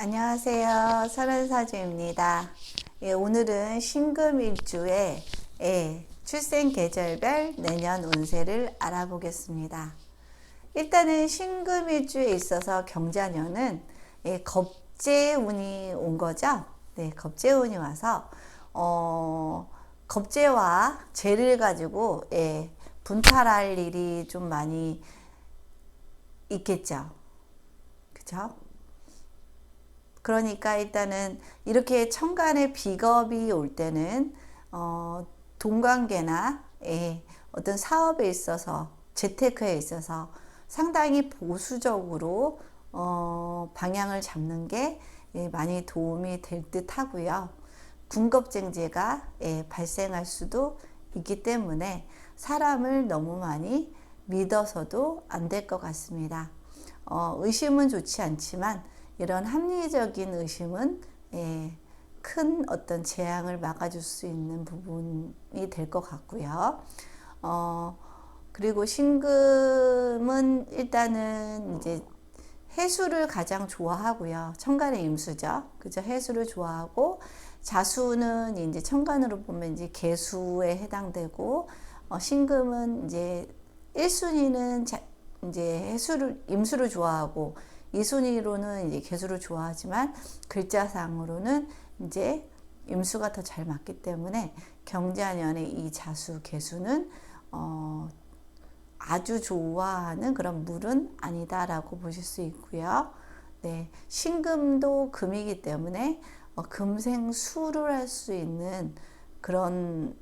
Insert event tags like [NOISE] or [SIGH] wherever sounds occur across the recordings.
안녕하세요. 설은사주입니다. 예, 오늘은 신금일주의 예, 출생 계절별 내년 운세를 알아보겠습니다. 일단은 신금일주에 있어서 경자년은 예, 겁재운이 온 거죠. 네, 겁재운이 와서 어, 겁재와 재를 가지고 예, 분탈할 일이 좀 많이 있겠죠. 그죠? 그러니까 일단은 이렇게 천간에 비겁이 올 때는 어, 돈관계나 예, 어떤 사업에 있어서 재테크에 있어서 상당히 보수적으로 어, 방향을 잡는 게 예, 많이 도움이 될 듯 하고요. 군겁쟁제가 예, 발생할 수도 있기 때문에 사람을 너무 많이 믿어서도 안 될 것 같습니다. 어, 의심은 좋지 않지만 이런 합리적인 의심은 예, 큰 어떤 재앙을 막아줄 수 있는 부분이 될 것 같고요. 어, 그리고 신금은 일단은 이제 해수를 가장 좋아하고요. 천간의 임수죠. 그죠? 해수를 좋아하고 자수는 이제 천간으로 보면 이제 개수에 해당되고 어, 신금은 이제 1순위는 자, 이제 해수를 임수를 좋아하고 이 순위로는 이제 개수를 좋아하지만 글자상으로는 이제 임수가 더 잘 맞기 때문에 경자년의 이 자수 개수는 어 아주 좋아하는 그런 물은 아니다라고 보실 수 있고요. 네, 신금도 금이기 때문에 어, 금생수를 할 수 있는 그런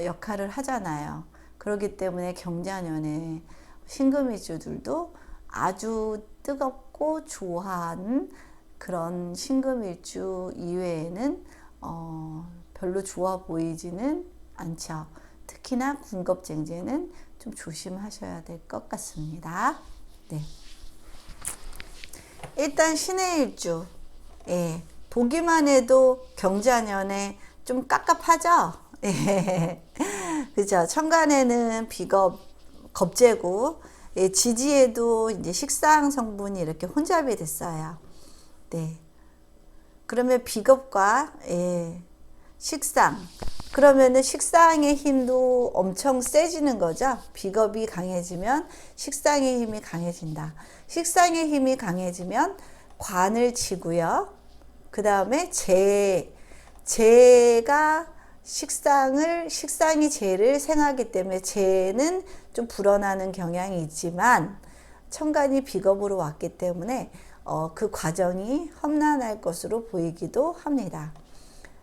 역할을 하잖아요. 그렇기 때문에 경자년에 신금일주들도 아주 뜨겁고 좋아하는 그런 신금일주 이외에는 어, 별로 좋아 보이지는 않죠. 특히나 군겁쟁제는 좀 조심하셔야 될 것 같습니다. 네. 일단 신의 일주. 예. 보기만 해도 경자년에 좀 깝깝하죠? 예. [LAUGHS] 그죠? 천간에는 비겁, 겁재고, 예, 지지에도 이제 식상 성분이 이렇게 혼잡이 됐어요. 네. 그러면 비겁과 예, 식상. 그러면은 식상의 힘도 엄청 세지는 거죠. 비겁이 강해지면 식상의 힘이 강해진다. 식상의 힘이 강해지면 관을 치고요. 그 다음에 재, 재가 식상을 식상이 재를 생하기 때문에 재는 좀 불어나는 경향이 있지만 천간이 비겁으로 왔기 때문에 어, 그 과정이 험난할 것으로 보이기도 합니다.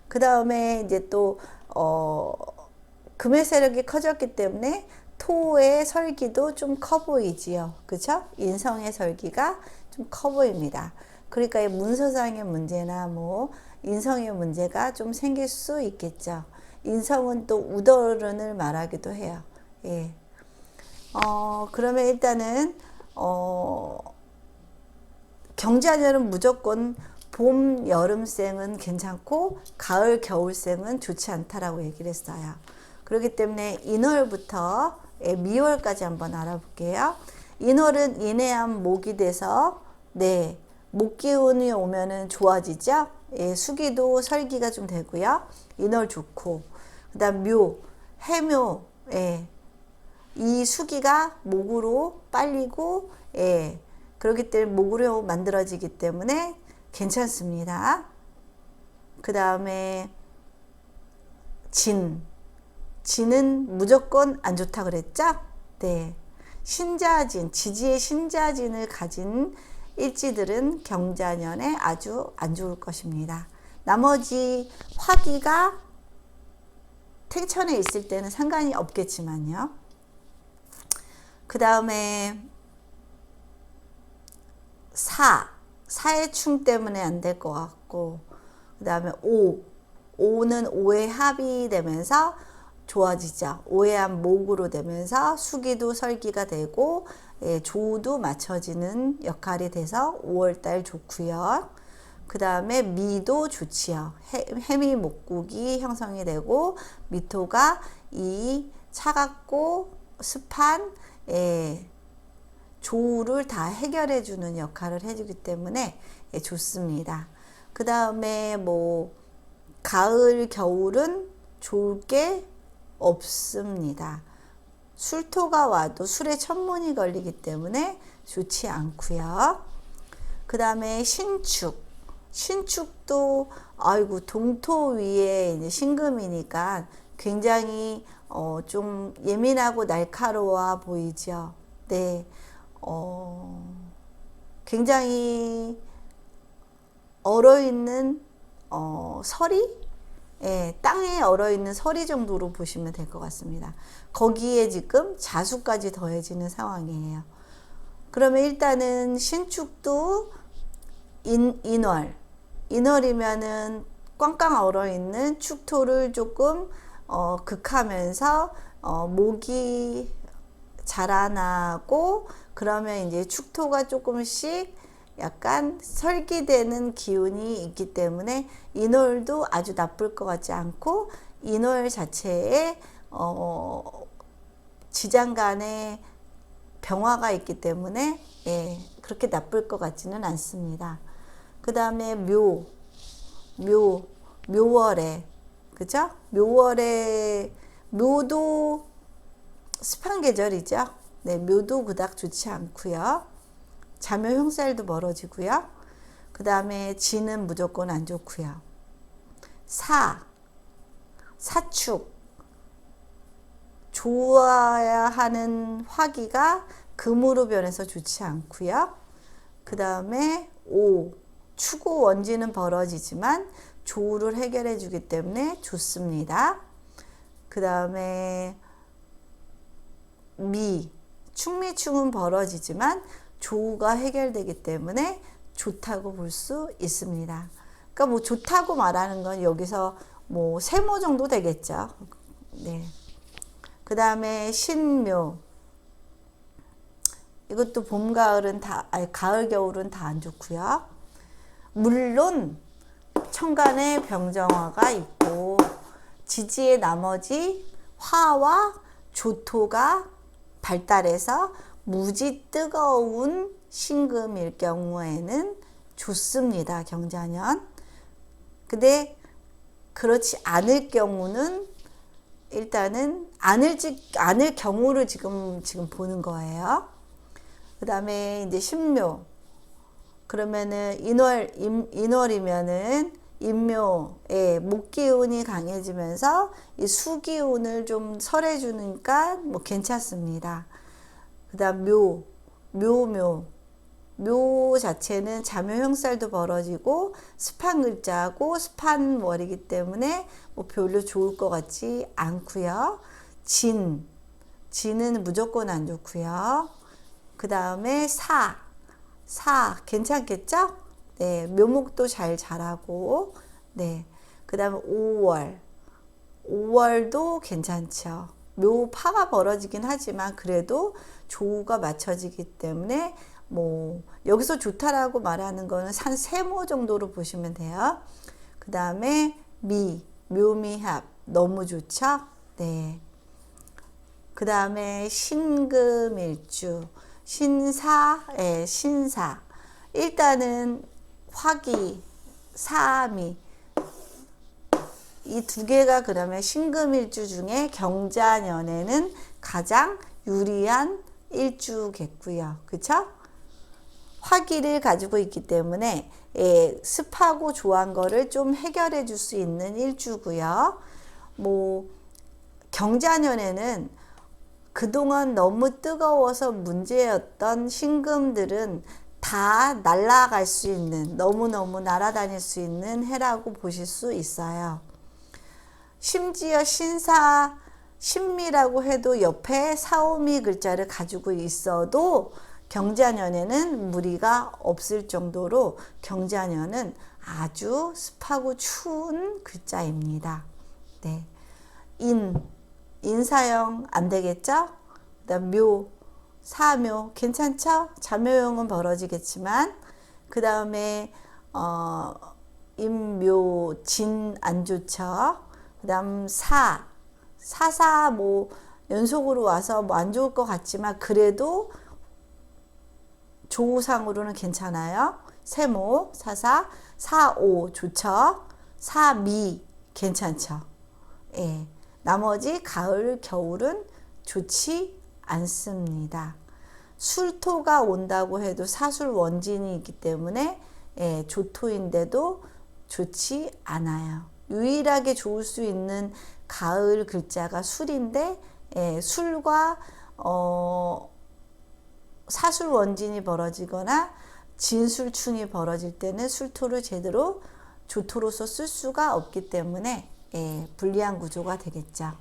그 다음에 이제 또 어, 금의 세력이 커졌기 때문에 토의 설기도 좀 커 보이지요. 그죠? 인성의 설기가 좀 커 보입니다. 그러니까 문서상의 문제나 뭐 인성의 문제가 좀 생길 수 있겠죠. 인성은 또 우더른을 말하기도 해요. 예. 어, 그러면 일단은, 어, 경자년은 무조건 봄, 여름생은 괜찮고, 가을, 겨울생은 좋지 않다라고 얘기를 했어요. 그렇기 때문에 인월부터 예, 미월까지 한번 알아볼게요. 인월은 인해암 목이 돼서, 네, 목 기운이 오면은 좋아지죠? 예, 수기도 설기가 좀 되고요. 인월 좋고 그다음 묘, 해묘, 예. 이 수기가 목으로 빨리고 예. 그렇기 때문에 목으로 만들어지기 때문에 괜찮습니다. 그 다음에 진, 진은 무조건 안 좋다 그랬죠? 네. 신자진, 지지의 신자진을 가진 일지들은 경자년에 아주 안 좋을 것입니다. 나머지 화기가 택천에 있을 때는 상관이 없겠지만요. 그 다음에 사, 사의 충 때문에 안 될 것 같고, 그 다음에 오, 오는 오의 합이 되면서 좋아지죠. 오해한 목으로 되면서 수기도 설기가 되고 예, 조도 맞춰지는 역할이 돼서 5월달 좋고요. 그 다음에 미도 좋지요. 해, 미 목국이 형성이 되고 미토가 이 차갑고 습한 예, 조우를 다 해결해 주는 역할을 해주기 때문에 예, 좋습니다. 그 다음에 뭐 가을 겨울은 좋을 게 없습니다. 술토가 와도 술에 천문이 걸리기 때문에 좋지 않고요. 그 다음에 신축. 신축도 아이고 동토 위에 이제 신금이니까 굉장히 어, 좀 예민하고 날카로워 보이죠. 네, 어, 굉장히 얼어 있는 어, 서리, 예, 땅에 얼어 있는 서리 정도로 보시면 될 것 같습니다. 거기에 지금 자수까지 더해지는 상황이에요. 그러면 일단은 신축도 인, 인월, 인월이면은 꽝꽝 얼어 있는 축토를 조금 어, 극하면서 어, 목이 자라나고 그러면 이제 축토가 조금씩 약간 설기되는 기운이 있기 때문에 인월도 아주 나쁠 것 같지 않고 인월 자체에 어, 지장 간의 병화가 있기 때문에 예, 그렇게 나쁠 것 같지는 않습니다. 그 다음에 묘, 묘, 묘월에 그죠? 묘월에 묘도 습한 계절이죠. 네, 묘도 그닥 좋지 않고요. 자묘 형살도 멀어지고요. 그 다음에 지는 무조건 안 좋고요. 사, 사축, 좋아야 하는 화기가 금으로 변해서 좋지 않고요. 그 다음에 오, 추구 원지는 벌어지지만 조우를 해결해 주기 때문에 좋습니다. 그 다음에 미, 충미충은 벌어지지만 조우가 해결되기 때문에 좋다고 볼 수 있습니다. 그러니까 뭐 좋다고 말하는 건 여기서 뭐 세모 정도 되겠죠. 네. 그 다음에 신묘. 이것도 봄, 가을은 다, 아니, 가을, 겨울은 다 안 좋고요. 물론 천간에 병정화가 있고 지지의 나머지 화와 조토가 발달해서 무지 뜨거운 신금일 경우에는 좋습니다. 경자년. 근데 그렇지 않을 경우는 일단은 않을 않을 경우를 지금 지금 보는 거예요. 그다음에 이제 신묘. 그러면은 인월 인, 인월이면은 인묘의 목 기운이 강해지면서 이 수 기운을 좀 설해 주니까 뭐 괜찮습니다. 그 다음 묘, 묘묘. 묘 자체는 자묘 형살도 벌어지고 습한 글자고 습한 월이기 때문에 뭐 별로 좋을 것 같지 않고요. 진, 진은 무조건 안 좋고요. 그 다음에 사, 사 괜찮겠죠? 네, 묘목도 잘 자라고 네, 그 다음에 5월, 5월도 괜찮죠. 묘파가 벌어지긴 하지만 그래도 조우가 맞춰지기 때문에 뭐 여기서 좋다라고 말하는 거는 한 세모 정도로 보시면 돼요. 그 다음에 미, 묘미합 너무 좋죠? 네. 그 다음에 신금일주, 신사, 예, 신사. 일단은 화기, 사미, 이 두 개가 그러면 신금일주 중에 경자년에는 가장 유리한 일주겠고요. 그쵸? 화기를 가지고 있기 때문에 예, 습하고 조한 거를 좀 해결해 줄 수 있는 일주고요. 뭐 경자년에는 그동안 너무 뜨거워서 문제였던 신금들은 다 날아갈 수 있는 너무너무 날아다닐 수 있는 해라고 보실 수 있어요. 심지어 신사 신미라고 해도 옆에 사오미 글자를 가지고 있어도 경자년에는 무리가 없을 정도로 경자년은 아주 습하고 추운 글자입니다. 네. 인, 인사형 안 되겠죠? 그다음 묘, 사묘 괜찮죠? 자묘형은 벌어지겠지만 그 다음에 어, 임묘, 진 안 좋죠? 그 다음 사, 사사 뭐 연속으로 와서 뭐 안 좋을 것 같지만 그래도 조우상으로는 괜찮아요. 세모, 사사, 사오 좋죠. 사미 괜찮죠. 예. 나머지 가을, 겨울은 좋지 않습니다. 술토가 온다고 해도 사술 원진이 있기 때문에 예, 조토인데도 좋지 않아요. 유일하게 좋을 수 있는 가을 글자가 술인데 예, 술과 어, 사술 원진이 벌어지거나 진술충이 벌어질 때는 술토를 제대로 조토로서 쓸 수가 없기 때문에 예, 불리한 구조가 되겠죠.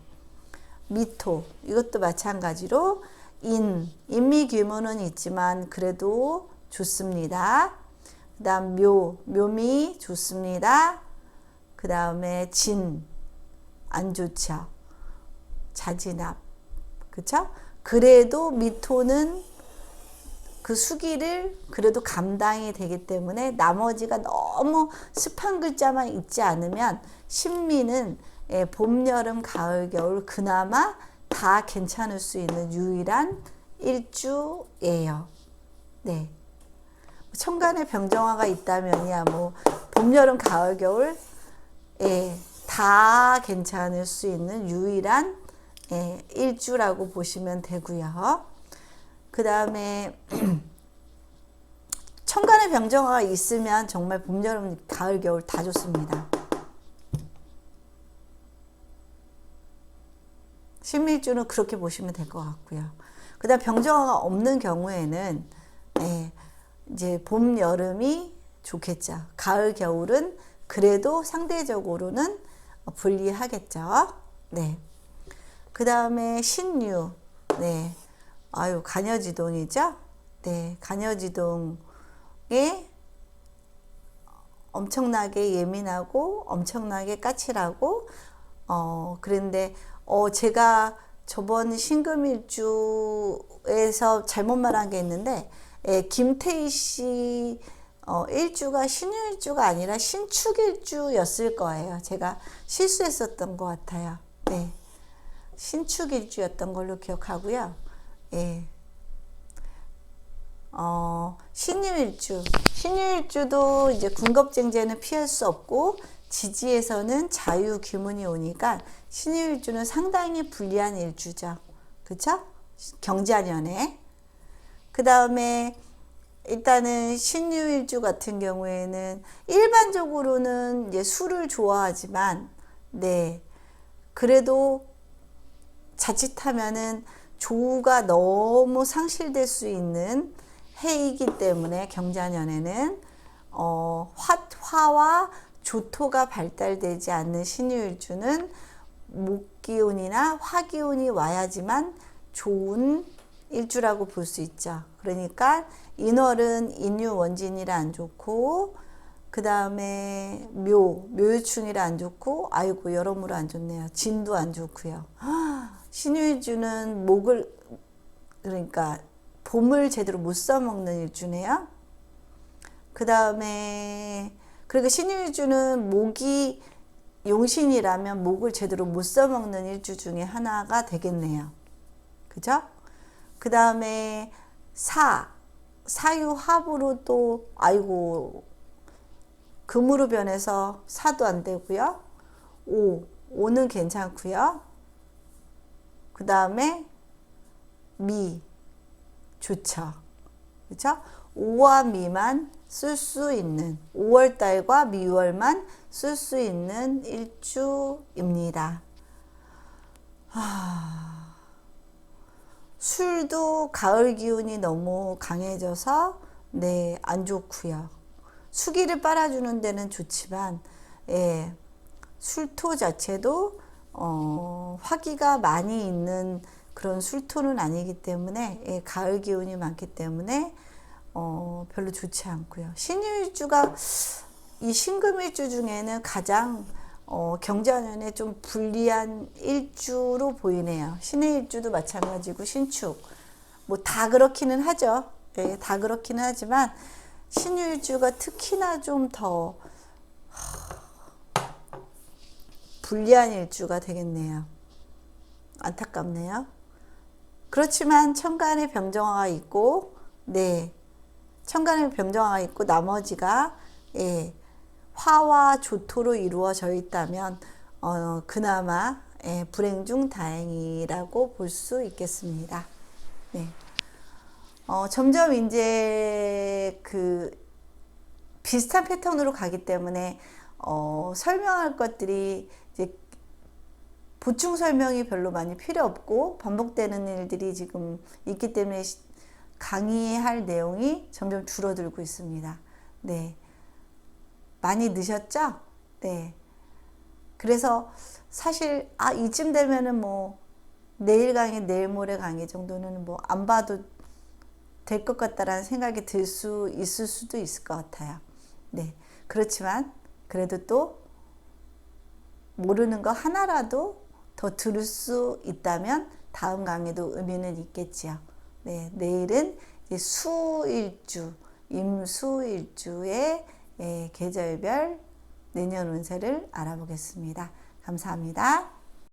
미토 이것도 마찬가지로 인 인미 규모는 있지만 그래도 좋습니다. 그다음 묘 묘미 좋습니다. 그 다음에 진 안 좋죠. 자진압 그쵸? 그래도 미토는 그 수기를 그래도 감당이 되기 때문에 나머지가 너무 습한 글자만 있지 않으면 신미는 예, 봄, 여름, 가을, 겨울 그나마 다 괜찮을 수 있는 유일한 일주예요. 네. 천간에 병정화가 있다면이야 뭐 봄, 여름, 가을, 겨울 예, 다 괜찮을 수 있는 유일한 예, 일주라고 보시면 되고요. 그 다음에 [CLEARS THROAT] 천간에 병정화가 있으면 정말 봄, 여름, 가을, 겨울 다 좋습니다. 신밀주는 그렇게 보시면 될 것 같고요. 그 다음 병정화가 없는 경우에는 예, 이제 봄, 여름이 좋겠죠. 가을, 겨울은 그래도 상대적으로는 불리하겠죠. 네. 그 다음에 신유. 네. 아유, 간여지동이죠? 네. 간여지동에 엄청나게 예민하고 엄청나게 까칠하고 어, 그런데 어, 제가 저번 신금일주에서 잘못 말한 게 있는데 예, 김태희 씨 어, 일주가 신일주가 아니라 신축일주였을 거예요. 제가 실수했었던 것 같아요. 네. 신축일주였던 걸로 기억하고요. 예. 어, 신유일주. 신유일주도 이제 군겁쟁제는 피할 수 없고 지지에서는 자유 규문이 오니까 신유일주는 상당히 불리한 일주죠. 그쵸? 경자년에. 그 다음에 일단은 신유일주 같은 경우에는 일반적으로는 이제 술을 좋아하지만 네. 그래도 자칫하면은 조우가 너무 상실될 수 있는 해이기 때문에 경자년에는 어, 화, 화와 조토가 발달되지 않는 신유일주는 목기운이나 화기운이 와야지만 좋은 일주라고 볼 수 있죠. 그러니까 인월은 인유 원진이라 안 좋고 그 다음에 묘 묘유충이라 안 좋고 아이고 여러모로 안 좋네요. 진도 안 좋고요. [GASPS] 신유일주는 목을 그러니까 봄을 제대로 못 써먹는 일주네요. 그 다음에 그리고 신유일주는 목이 용신이라면 목을 제대로 못 써먹는 일주 중에 하나가 되겠네요. 그죠? 그 다음에 사, 사유합으로 또, 아이고, 금으로 변해서 사도 안 되고요. 오, 오는 괜찮고요. 그 다음에 미, 좋죠. 그죠? 5와 미만 쓸 수 있는 5월달과 미월만 쓸 수 있는 일주입니다. 하... 술도 가을 기운이 너무 강해져서 네, 안 좋고요. 수기를 빨아주는 데는 좋지만 예, 술토 자체도 어, 화기가 많이 있는 그런 술토는 아니기 때문에 예, 가을 기운이 많기 때문에 어, 별로 좋지 않고요. 신유일주가 이 신금일주 중에는 가장 어, 경자년에 좀 불리한 일주로 보이네요. 신의 일주도 마찬가지고 신축 뭐 다 그렇기는 하죠. 예, 다 그렇기는 하지만 신유일주가 특히나 좀 더 불리한 일주가 되겠네요. 안타깝네요. 그렇지만 천간에 병정화가 있고, 네, 천간에 병정화가 있고 나머지가 예, 화와 조토로 이루어져 있다면 어, 그나마 예, 불행 중 다행이라고 볼 수 있겠습니다. 네. 어, 점점 이제 그 비슷한 패턴으로 가기 때문에 어, 설명할 것들이 이제 보충 설명이 별로 많이 필요 없고 반복되는 일들이 지금 있기 때문에 시- 강의할 내용이 점점 줄어들고 있습니다. 네. 많이 늦었죠? 네. 그래서 사실 아 이쯤 되면은 뭐 내일 강의, 내일 모레 강의 정도는 뭐 안 봐도 될 것 같다라는 생각이 들 수 있을 수도 있을 것 같아요. 네. 그렇지만 그래도 또 모르는 거 하나라도 더 들을 수 있다면 다음 강의도 의미는 있겠지요. 네, 내일은 수일주, 임수일주의 예, 계절별 내년 운세를 알아보겠습니다. 감사합니다.